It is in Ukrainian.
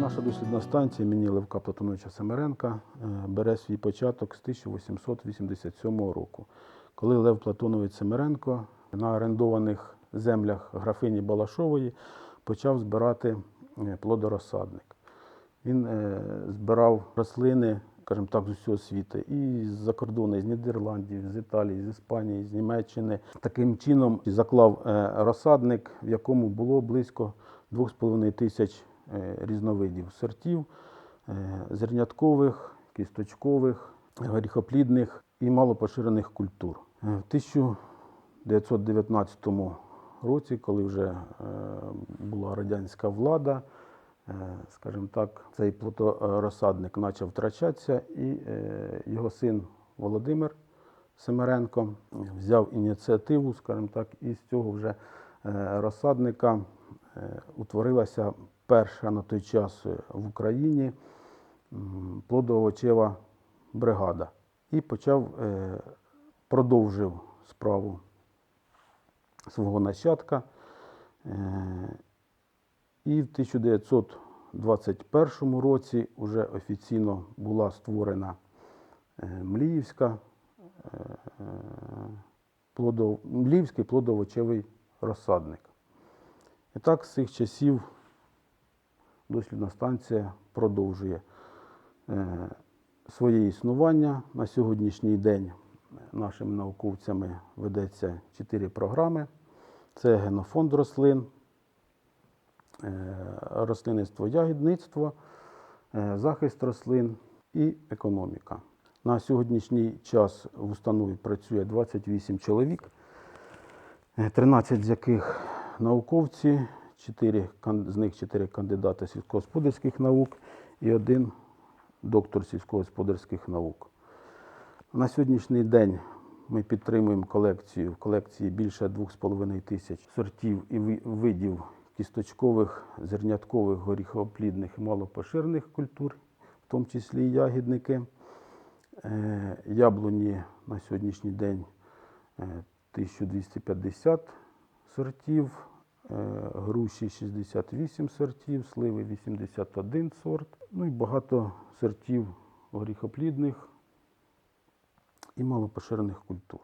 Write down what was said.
Наша дослідна станція імені Левка Платоновича Семеренка е, бере свій початок з 1887 року, коли Лев Платонович Семеренко на орендованих землях графині Балашової почав збирати е, плодорозсадник. Він е, збирав рослини, скажімо так, з усього світу, і з-за кордону, і з Нідерландів, з Італії, з Іспанії, з Німеччини. Таким чином заклав розсадник, в якому було близько 2,5 тисяч різновидів сортів, е, зерняткових, кісточкових, горіхоплідних і малопоширених культур. Е, В 1919 році, коли вже е, була радянська влада, е, скажімо так, цей плодорозсадник почав втрачатися, і е, його син Володимир Семеренко взяв ініціативу, скажімо так, і з цього вже е, розсадника е, утворилася перша на той час в Україні м, плодоовочева бригада. І почав, е, продовжив справу свого нащадка. Е, І в 1921 році вже офіційно була створена е, Мліївська, плодов... Мліївський плодовочевий розсадник. І так з цих часів дослідна станція продовжує е, своє існування. На сьогоднішній день нашими науковцями ведеться чотири програми. Це генофонд рослин, е, рослинництво ягідництво, е, захист рослин і економіка. На сьогоднішній час в установі працює 28 чоловік, е, 13 з яких науковці, 4, з них 4 кандидати сільськогосподарських наук і один доктор сільськогосподарських наук. На сьогоднішній день ми підтримуємо колекцію. В колекції більше 2,5 тисяч сортів і видів кісточкових, зерняткових, горіхоплідних і малопоширених культур, в тому числі і ягідники. Е, Яблуні на сьогоднішній день е, 1250 сортів, е, груші 68 сортів, сливи 81 сорт, ну і багато сортів горіхоплідних і малопоширених культур.